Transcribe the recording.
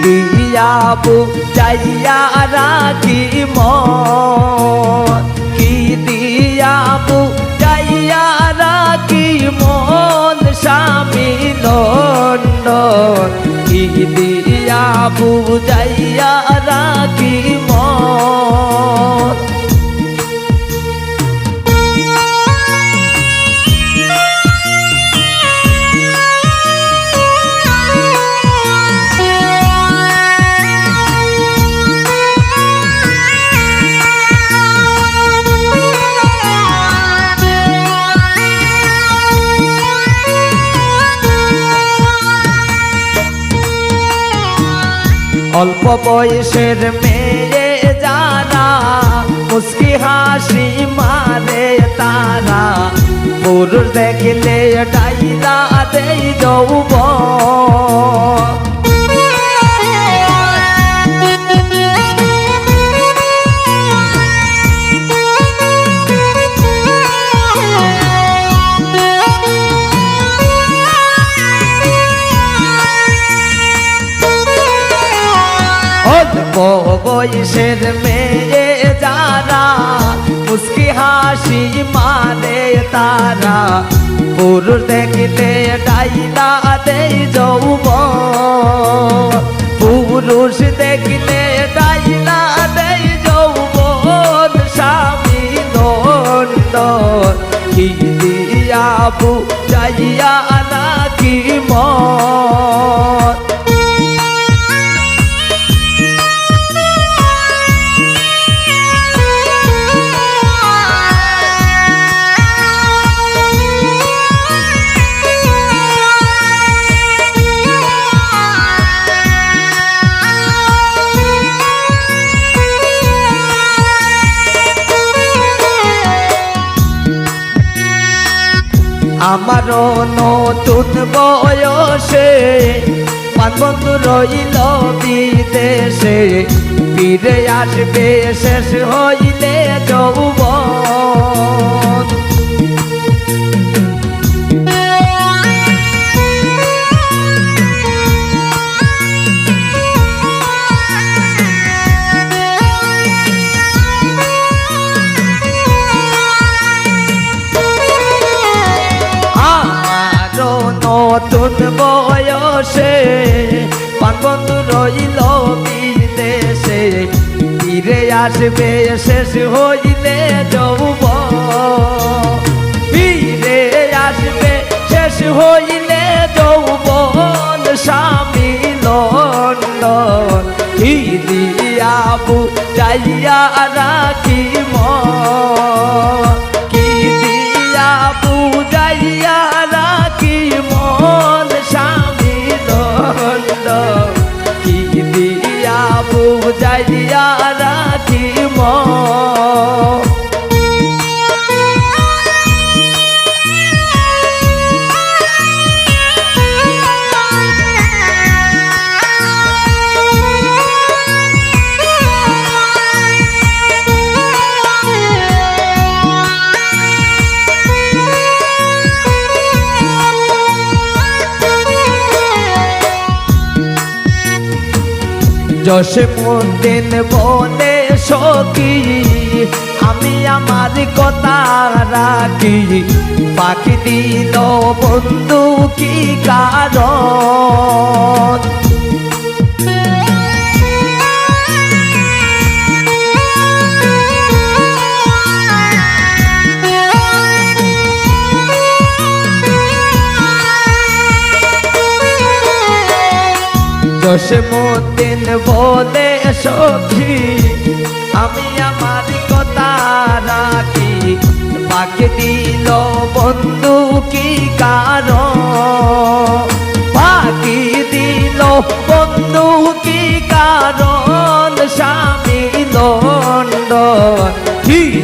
দিয়াবু চাইয়া রাখি মন। কি দিয়াবো চাইয়া রাখি মন স্বামী কি দিয়াবো চাইয়া রাখি অল্প বয়সের মেয়ে যারা মুসকি হাসি মারে তারা। পুরুষ দেখলে ডাইলা দেই যৌব অল্প বয়সের মেয়ে যারা, মুস্কি হাসি মানে তারা। পুরুষ দেখলে ডাইলা দেই যৌব পুরুষ দেখলে ডাইলা দেই যৌব স্বামী দণ্ড কি যাইয়া আমারও নতুন বয়সে মান বন্ধু রইল বিদেশে। ফিরে আসবে শেষ হইলে যৌব নতুন বয়সে পাঁচ বন্ধু রইল বিদেশে ফিরে আসবে, শেষ হইলে যৌব ফিরে আসবে, শেষ হইলে যৌবন। স্বামী লন্ডন দিয়াবু যাইয়া রাখি মন কি দিয়াবু যাইয়া যশে মন্দিন বনে সখী, আমি আমার কথা রাখি। পাখি দিল বন্ধু কি কারণ? যশে মন্দিন বলে সখী, আমি আমার কথা রাখি। বাকি দিল বন্ধু কি কারণ? বাকি দিল বন্ধু কি কারণ? স্বামী লন্ড ঠিক